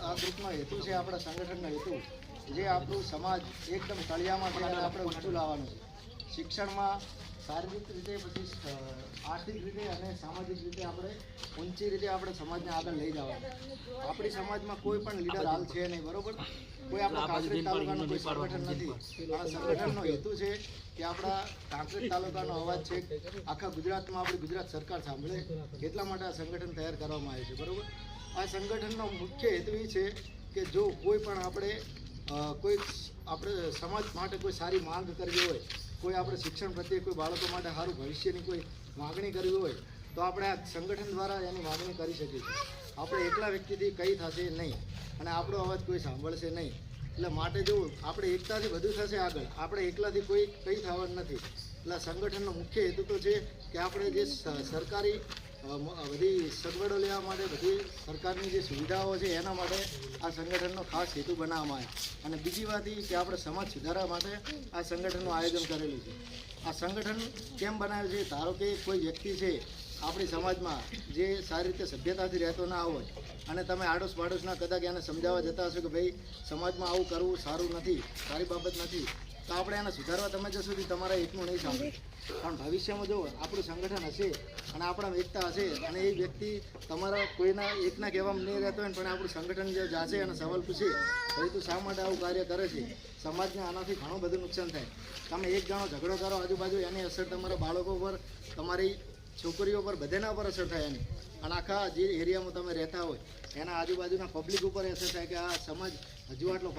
આ ગ્રુપનો હેતુ છે, આપણા સંગઠનનો હેતુ. જે આપણું સમાજ એકદમ તળિયામાં આપણે ઊંચું લાવવાનું છે. શિક્ષણમાં શારીરિક રીતે પછી આર્થિક રીતે અને સામાજિક રીતે આપણે ઊંચી રીતે આપણે સમાજને આગળ લઈ જવાનું. આપણી સમાજમાં કોઈ પણ લીડર હાલ છે નહીં બરોબર? કોઈ આપણા કાંકરેજ તાલુકાનું કોઈ સંગઠન નથી. આ સંગઠનનો હેતુ છે કે આપણા કાંકરેજ તાલુકાનો અવાજ છે આખા ગુજરાતમાં આપણી ગુજરાત સરકાર સાંભળે એટલા માટે આ સંગઠન તૈયાર કરવામાં આવ્યું છે બરોબર? આ સંગઠનનો મુખ્ય હેતુ એ છે કે જો કોઈ પણ આપણે કોઈ આપણે સમાજ માટે કોઈ સારી માંગ કરવી હોય કોઈ આપણે શિક્ષણ પ્રત્યે કોઈ બાળકો માટે સારું ભવિષ્યની કોઈ માગણી કરવી હોય, તો આપણે આ સંગઠન દ્વારા એની માગણી કરી શકીએ છીએ. આપણે એકલા વ્યક્તિથી કંઈ થશે નહીં અને આપણો અવાજ કોઈ સાંભળશે નહીં. એટલે માટે જો આપણે એકતાથી બધું થશે આગળ, આપણે એકલાથી કોઈ કંઈ થવાનું નથી. એટલે સંગઠનનો મુખ્ય હેતુ તો છે કે આપણે જે સરકારી બધી સગવડો લેવા માટે બધી સરકારની જે સુવિધાઓ છે એના માટે આ સંગઠનનો ખાસ હેતુ બનાવવામાં આવ્યો. અને બીજી વાત એ કે આપણે સમાજ સુધારા માટે આ સંગઠનનું આયોજન કરેલું છે. આ સંગઠન કેમ બનાવ્યું છે? ધારો કે કોઈ વ્યક્તિ છે, આપણી સમાજમાં જે સારી રીતે સભ્યતાથી રહેતો ના હોય અને તમે આડોશ પાડોશના કદાચ એને સમજાવવા જતા હશો કે ભાઈ, સમાજમાં આવું કરવું સારું નથી, સારી બાબત નથી તો આપણે એને સુધારવા તમે જશો સુધી તમારા એકનું નહીં સાંભળે. પણ ભવિષ્યમાં જો આપણું સંગઠન હશે અને આપણા એકતા હશે અને એ વ્યક્તિ તમારા કોઈના એકના કહેવામાં નહીં રહેતો હોય પણ આપણું સંગઠન જે જાશે અને સવાલ પૂછે ભાઈ તું શા માટે આવું કાર્ય કરે છે? સમાજને આનાથી ઘણું બધું નુકસાન થાય. તમે એક જણો, ઝઘડો કરો આજુબાજુ, એની અસર તમારા બાળકો પર, તમારી છોકરીઓ પર, બધાના પર અસર થાય એની. અને આખા જે એરિયામાં તમે રહેતા હોય, એના આજુબાજુના પબ્લિક ઉપર અસર થાય કે આ સમાજ હજુ આટલો